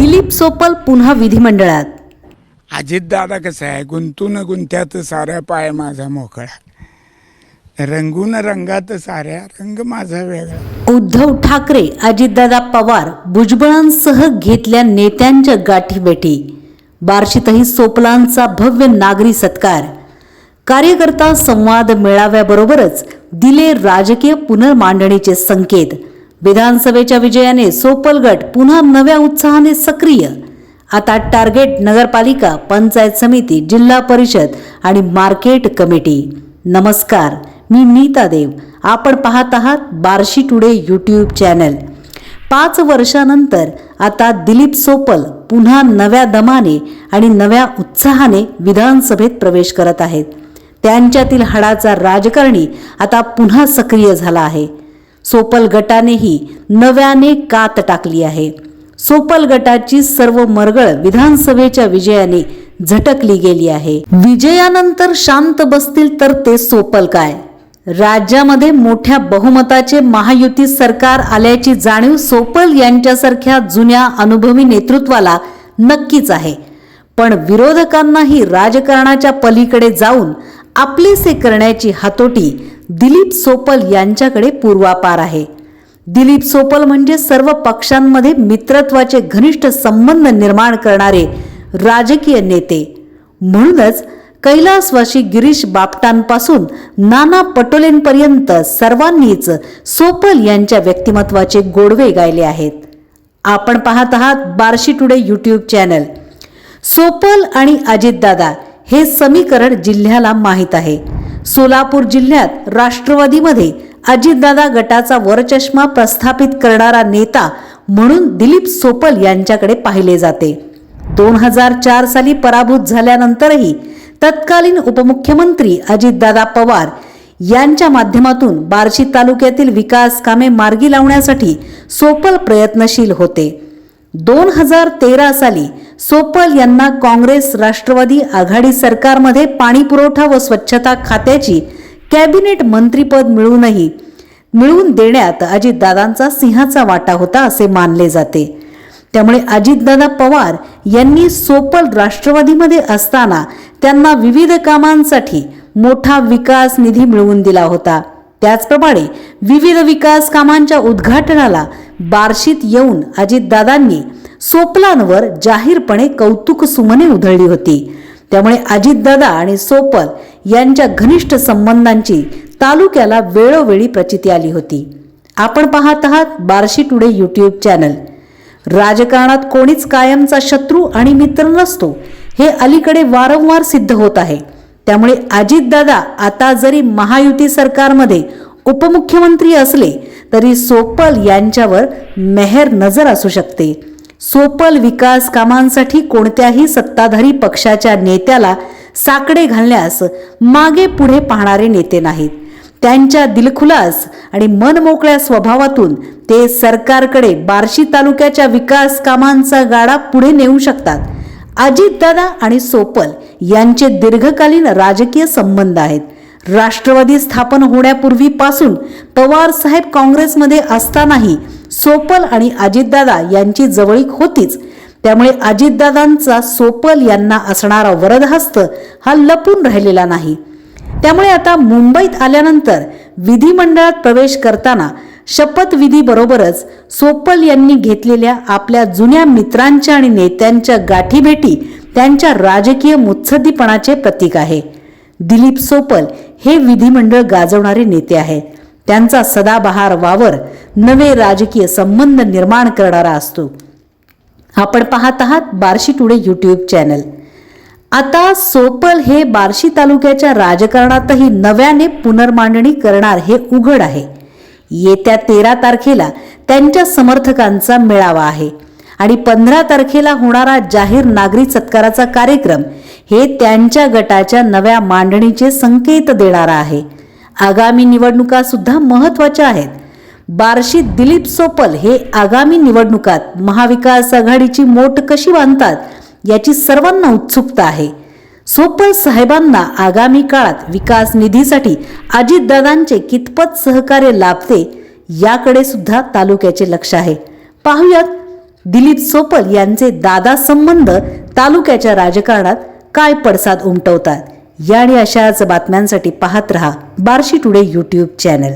दिलीप सोपल पुन्हा विधिमंडळात. अजितदादा कसं आहे? गुंतून गुंत्यात साऱ्या पाय माझा मोकळा. रंगून रंगात साऱ्या रंग माझा वेगळा. उद्धव ठाकरे अजितदादा पवार भुजबळांसह घेतल्या नेत्यांच्या गाठीभेटी. बार्शीतही सोपलांचा भव्य नागरी सत्कार. कार्यकर्ता संवाद मेळाव्याबरोबरच दिले राजकीय पुनर्मांडणीचे संकेत. विधानसभेच्या विजयाने सोपल गट पुन्हा नव्या उत्साहाने सक्रिय. आता टार्गेट नगरपालिका पंचायत समिती जिल्हा परिषद आणि मार्केट कमिटी. नमस्कार मी नीता देव. आपण पाहत आहात बार्शी टुडे यूट्यूब चॅनल. पाच वर्षानंतर आता दिलीप सोपल पुन्हा नव्या दमाने आणि नव्या उत्साहाने विधानसभेत प्रवेश करत आहेत. त्यांच्यातील हाडाचा राजकारणी आता पुन्हा सक्रिय झाला आहे. सोपल गटानेही नव्याने कात टाकली आहे. सोपल गटाची सर्व मरगळ विधानसभेच्या विजयाने झटकली गेली आहे. विजयानंतर शांत बसतील तर ते सोपल काय? राज्यामध्ये मोठ्या बहुमताचे महायुती सरकार आल्याची जाणीव सोपल यांच्यासारख्या जुन्या अनुभवी नेतृत्वाला नक्कीच आहे. पण विरोधकांनाही राजकारणाच्या पलीकडे जाऊन आपलेसे करण्याची हातोटी दिलीप सोपल यांच्याकडे पूर्वापार आहे. दिलीप सोपल म्हणजे सर्व पक्षांमध्ये मित्रत्वाचे घनिष्ठ संबंध निर्माण करणारे राजकीय नेते. म्हणूनच कैलासवाशी गिरीश बापटांपासून नाना पटोलेंपर्यंत सर्वांनीच सोपल यांच्या व्यक्तिमत्वाचे गोडवे गायले आहेत. आपण पाहत आहात Barshi today YouTube channel. Sopal आणि अजितदादा हे समीकरण जिल्ह्याला माहीत आहे. सोलापूर जिल्ह्यात राष्ट्रवादीमध्ये अजितदादा गटाचा वरचष्मा प्रस्थापित करणारा नेता म्हणून दिलीप सोपल यांच्याकडे पाहिले जाते. दोन हजार चार साली पराभूत झाल्यानंतरही तत्कालीन उपमुख्यमंत्री अजितदादा पवार यांच्या माध्यमातून बार्शी तालुक्यातील विकास कामे मार्गी लावण्यासाठी सोपल प्रयत्नशील होते. दोन हजार तेरा साली सोपल यांना काँग्रेस राष्ट्रवादी आघाडी सरकारमध्ये पाणी पुरवठा व स्वच्छता खात्याची कॅबिनेट मंत्रीपद मिळूनही मिळवून देण्यात अजितदादांचा सिंहाचा वाटा होता असे मानले जाते. त्यामुळे अजितदादा पवार यांनी सोपल राष्ट्रवादीमध्ये असताना त्यांना विविध कामांसाठी मोठा विकास निधी मिळवून दिला होता. त्याचप्रमाणे विविध विकास कामांच्या उद्घाटनाला बार्शीत येऊन अजितदादांनी सोपलांवर जाहीरपणे कौतुक सुमने उधळली होती. त्यामुळे अजितदादा आणि सोपल यांच्या घनिष्ठ संबंधांची तालुक्याला वेळोवेळी प्रचिती आली होती. आपण पाहत आहात बार्शी टुडे यूट्यूब चॅनल. राजकारणात कोणीच कायमचा शत्रू आणि मित्र नसतो हे अलीकडे वारंवार सिद्ध होत आहे. त्यामुळे अजितदादा आता जरी महायुती सरकारमध्ये उपमुख्यमंत्री असले तरी सोपल यांच्यावर मेहर नजर असू शकते. सोपल विकास कामांसाठी कोणत्याही सत्ताधारी पक्षाच्या नेत्याला साकडे घालण्यास मागे पुढे पाहणारे नेते नाहीत. त्यांच्या दिलखुलास आणि मनमोकळ्या स्वभावातून ते सरकारकडे बार्शी तालुक्याच्या विकास कामांचा गाडा पुढे नेऊ शकतात. अजितदादा आणि सोपल यांचे दीर्घकालीन राजकीय संबंध आहेत. राष्ट्रवादी स्थापन होण्यापूर्वीपासून पवार साहेब काँग्रेसमध्ये असतानाही सोपल आणि अजितदादा यांची जवळीक होतीच. त्यामुळे अजितदादांचा सोपल यांना असणारा वरदहस्त हा लपून राहिलेला नाही. त्यामुळे आता मुंबईत आल्यानंतर विधिमंडळात प्रवेश करताना शपथविधीबरोबरच सोपल यांनी घेतलेल्या आपल्या जुन्या मित्रांच्या आणि नेत्यांच्या गाठीभेटी त्यांच्या राजकीय मुत्सद्दीपणाचे प्रतीक आहे. दिलीप सोपल हे विधिमंडळ गाजवणारे नेते आहेत. त्यांचा सदाबहार वावर नवे राजकीय संबंध निर्माण करणारा असतो. आपण पाहत आहात बार्शी टुडे यूट्यूब चॅनल आता सोपल हे बार्शी तालुक्याच्या राजकारणातही नव्याने पुनर्मांडणी करणार हे उघड आहे. येत्या तेरा तारखेला त्यांच्या समर्थकांचा मेळावा आहे आणि पंधरा तारखेला होणारा जाहीर नागरी सत्काराचा कार्यक्रम हे त्यांच्या गटाच्या नव्या मांडणीचे संकेत देणारा आहे. आगामी निवडणुका सुद्धा महत्त्वाच्या आहेत. बार्शी दिलीप सोपल हे आगामी निवडणुकात महाविकास आघाडीची मोठ कशी बांधतात याची सर्वांना उत्सुकता आहे. सोपल साहेबांना आगामी काळात विकास निधीसाठी अजितदादांचे कितपत सहकार्य लाभते याकडे सुद्धा तालुक्याचे लक्ष आहे. पाहुयात दिलीप सोपल यांचे दादा संबंध तालुक्याच्या राजकारणात काय पडसाद उमटवतात. या आणि अशाच बातम्यांसाठी पाहत रहा बार्शी टुडे यूट्यूब चॅनल.